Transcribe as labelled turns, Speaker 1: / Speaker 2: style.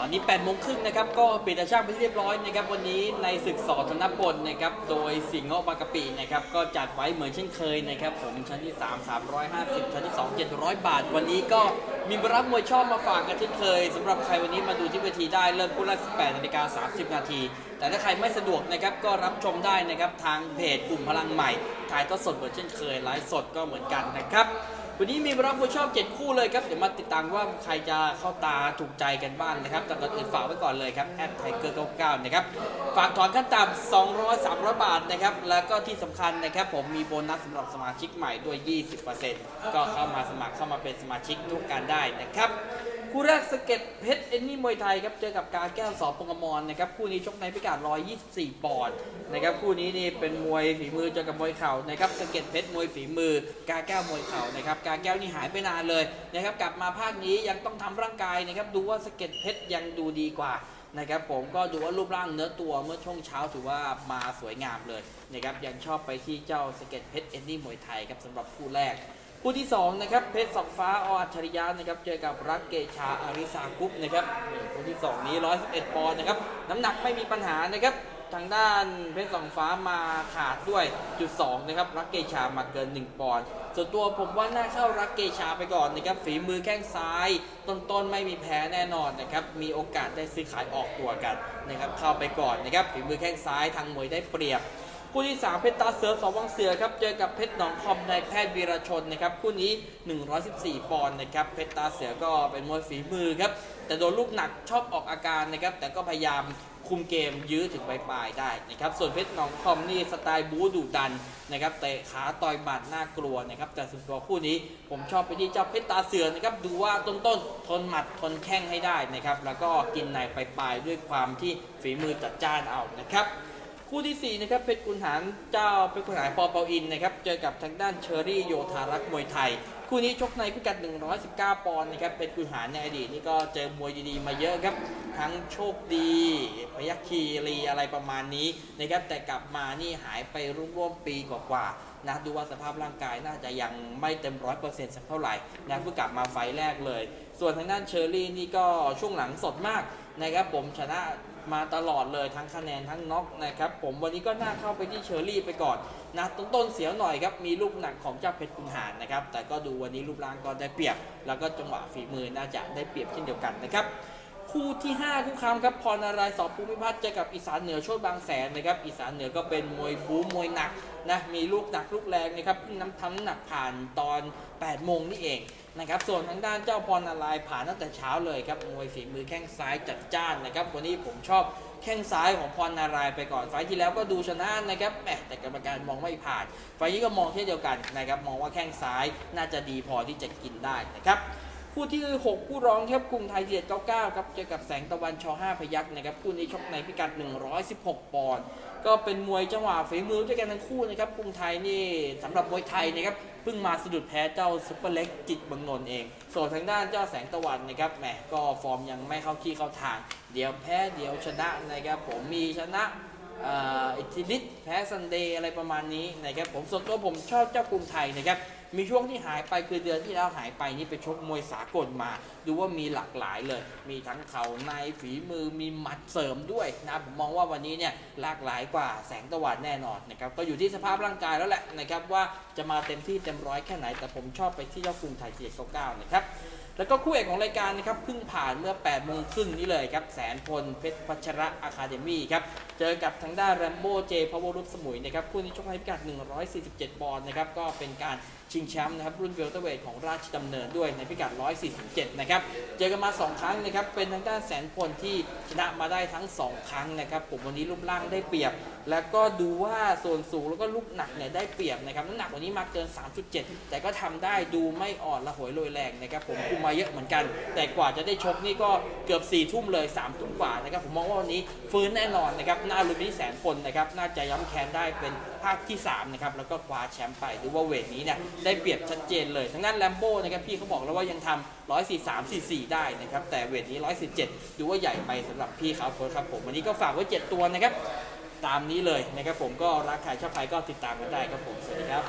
Speaker 1: ตอนนี้8โมงครึ่งนะครับก็ปิดอาช่างไปที่เรียบร้อยนะครับวันนี้ในศึกสอธนพลนะครับโดยสิงห์เงาะบางกะปินะครับก็จัดไว้เหมือนเช่นเคยนะครับผมชั้นที่ 3 350 ชั้นที่ 2 700 บาท วันนี้ก็มีบรับมวยชอบมาฝากกันเช่นเคยสำหรับใครวันนี้มาดูที่เวทีได้เริ่มคู่แรก18นาฬิกา30 นาที แต่ถ้าใครไม่สะดวกนะครับก็รับชมได้นะครับทางเพจกลุ่มพลังใหม่ถ่ายทอดสดเหมือนเช่นเคยไลฟ์สดก็เหมือนกันนะครับ วันนี้มีรับผู้ชอบ 7 คู่เลยครับ เดี๋ยวมาติดตามว่าใครจะเข้าตาถูกใจกันบ้างนะครับแต่ก่อนอื่นฝากไว้ก่อนเลยครับแอดไทเกอร์99นะครับ ฝากถอนขั้นต่ำ200 300 บาทนะครับ แล้วก็ที่สำคัญนะครับ ผมมีโบนัสสำหรับสมาชิกใหม่ด้วย 20%ก็เข้ามาสมัครเข้ามาเป็นสมาชิกทุกการได้นะครับ คู่แรกสเก็ตเพชรเอ็นนี่มวยไทยครับเจอกับกาแก้วสอปงกมรนะครับคู่นี้ชกในพิกัด 124 ปอนด์นะครับคู่นี้นี่เป็นมวยฝีมือเจอกับมวยเข่านะครับสเก็ตเพชรมวยฝีมือกาแก้วมวยเข่านะครับกาแก้วนี่หายไปนานเลยนะครับกลับมาภาคนี้ยังต้องทำร่างกายนะครับดูว่าสเก็ตเพชรยังดูดีกว่านะครับผมก็ดูว่ารูปร่างเนื้อตัวเมื่อช่วงเช้าถือว่ามาสวยงามเลยนะครับยังชอบไปที่เจ้าสเก็ตเพชรเอ็นนี่มวยไทยครับสำหรับคู่แรก คู่ที่2นะครับเพชรสองฟ้าออัจฉริยะนะครับเจอกับรักเกชาอาริสากุ๊ปนะครับคู่ที่ 2 นี้ 111 ปอนด์นะครับน้ำหนักไม่มีปัญหานะครับทางด้านเพชรสองฟ้ามาขาดด้วยจุด2นะครับรักเกชามาเกิน 1 ปอนด์ส่วนตัวผมว่าน่าเข้ารักเกชาไปก่อนนะครับฝีมือแข้งซ้าย ต้นๆไม่มีแพ้แน่นอนนะครับมีโอกาสได้ซื้อขายออกตัวกันนะครับเข้าไปก่อนนะครับฝีมือแข้งซ้ายทางมวยได้เปรียบ คู่ที่ 3 เพชรตาเสือสอวังเสือครับ เจอกับเพชรหนองคอมในแพทย์วีรชนนะครับ คู่นี้ 114 ปอนด์นะครับ เพชรตาเสือก็เป็นมวยฝีมือครับ แต่โดนลูกหนักชอบออกอาการนะครับ แต่ก็พยายามคุมเกมยื้อถึงปลายๆได้นะครับ ส่วนเพชรหนองคอมนี่สไตล์บู๊ดุดันนะครับเตะขาต่อยหมัดน่ากลัวนะครับ แต่ส่วนตัวคู่นี้ผมชอบไปที่เจ้าเพชรตาเสือนะครับ ดูว่าต้นๆทนหมัดทนแข้งให้ได้นะครับ แล้วก็กินในปลายๆด้วยความที่ฝีมือจัดจ้านเอานะครับ คู่ที่4นะครับเพชรกุนหารเจ้าเพชรกุนหารปอเปาอินนะครับเจอกับทางด้านเชอรี่โยธารักษ์มวยไทย คู่นี้ชกในพิกัด 119 ปอนด์นะครับเพชรกุนหารในอดีตนี่ก็เจอมวยดีๆมาเยอะครับ ทั้งโชคดีพยัคคีรีอะไรประมาณนี้นะครับแต่กลับมานี่หายไปร่วมๆปีกว่าๆนะดูว่าสภาพร่างกายน่าจะยังไม่เต็มร้อยเปอร์เซ็นต์สักเท่าไหร่นะเพิ่งกลับมาไฟแรกเลย ส่วนทางด้านเชอรี่นี่ก็ช่วงหลังสดมากนะครับผมชนะ มาตลอดเลยทั้งคะแนนทั้งน็อกนะครับผมวันนี้ก็น่าเข้าไปที่เชอรี่ไปก่อนนะต้นต้นๆเสียวหน่อยครับมีลูกหนักของเจ้าเพชรกุหารนะครับแต่ก็ดูวันนี้รูปร่างก็ได้เปรียบ แล้วก็จังหวะฝีมือน่าจะได้เปรียบเช่นเดียวกันนะครับ คู่ที่ 5 คู่ค้ำครับพรนารายสอบภูมิพัฒน์เจอกับอีสานเหนือโชดบางแสนนะครับอีสานเหนือก็เป็นมวยบู๊มวยหนักนะมีลูกหนักลูกแรงนะครับเพิ่งน้ำทำน้ำหนักผ่านตอน 8 โมงนี่เองนะครับส่วนทางด้านเจ้าพรนารายผ่านตั้งแต่เช้าเลยครับมวยฝีมือแข้งซ้ายจัดจ้านนะครับวันนี้ผมชอบแข้งซ้ายของพรนารายไปก่อน ไฟที่แล้วก็ดูชนะนะครับแต่กรรมการมองไม่ผ่าน ไฟนี้ก็มองเช่นเดียวกันนะครับมองว่าแข้งซ้ายน่าจะดีพอที่จะกินได้นะครับ คู่ที่ 6 คู่ร้องครับกรุงไทยเจ็ดียด99ครับเจอกับแสงตะวันช5พยักษ์นะครับคู่นี้ชกในพิกัด 116 ปอนด์ก็เป็นมวยจังหวะฝีมือด้วยกันทั้งคู่นะครับกรุงไทยนี่สำหรับมวยไทยนะครับเพิ่งมาสะดุดแพ้เจ้าซุปเปอร์เล็กจิตเมืองนน์เอง ส่วนทางด้านเจ้าแสงตะวันนะครับแหมก็ฟอร์มยังไม่เข้าที่เข้าทาง เดี๋ยวแพ้เดี๋ยวชนะนะครับผมมีชนะอิทธิฤทธิ์แพ้ซันเดย์อะไรประมาณนี้นะครับผมส่วนตัวผมชอบเจ้ากรุงไทยนะครับ มีช่วงที่หายไปคือเดือนที่แล้วหายไปนี่ไปชกมวยสากลมา ดูว่ามีหลากหลายเลย มีทั้งเข่าในฝีมือมีหมัดเสริมด้วยนะผมมองว่าวันนี้เนี่ยหลากหลายกว่าแสงตะวันแน่นอนนะครับก็อยู่ที่สภาพร่างกายแล้วแหละนะครับว่าจะมาเต็มที่เต็มร้อยแค่ไหน แต่ผมชอบไปที่เจ้ากรุงไทยเจ็ดเก้าเก้านะครับ แล้วก็คู่เอกของรายการนะครับเพิ่งผ่านเมื่อ8โมงครึ่งนี้เลยครับแสนพลเพชรพัชระอะคาเดมี่ครับเจอกับทางด้านแรมโบ้เจพาวเวอร์รุสมุยนะครับคู่นี้ชกในพิกัด 147ปอนด์นะครับก็เป็นการชิงแชมป์นะครับรุ่นเวลเตอร์เวทของราชดำเนินด้วยในพิกัด 147 นะครับเจอกันมา 2 ครั้งนะครับเป็นทางด้านแสนพลที่ชนะมาได้ทั้ง 2 ครั้งนะครับผมวันนี้รูปร่างได้เปรียบ แล้วก็ดูว่าส่วนสูงแล้วก็ลูกหนักเนี่ยได้เปรียบนะครับน้ำหนักวันนี้มาเกิน 3.7 แต่ก็ทำได้ดูไม่อ่อนละหวยโรยแรงนะครับผมคุมมาเยอะเหมือนกัน แต่กว่าจะได้ชกนี่ก็เกือบ4ทุ่มเลย3ทุ่มกว่านะครับผมมองว่าวันนี้ฟื้นแน่นอนนะครับน้าลุมนี้แสนพลนะครับน่าจะย้ำแค้นได้เป็นภาคที่3นะครับแล้วก็คว้าแชมป์ไปดูว่าเวทนี้เนี่ยได้เปรียบชัดเจนเลยทั้งนั้นแลมโบ้นะครับพี่เขาบอกแล้วว่ายังทำ143 44 ได้นะครับแต่เวทนี้ 117 ดูว่าใหญ่ไปสำหรับพี่เขาครับผมวันนี้ก็ฝากไว้ 7 ตัวนะครับตามนี้เลยนะครับผมก็รักใครชอบใครก็ติดตามกันได้ครับผมสวัสดีครับ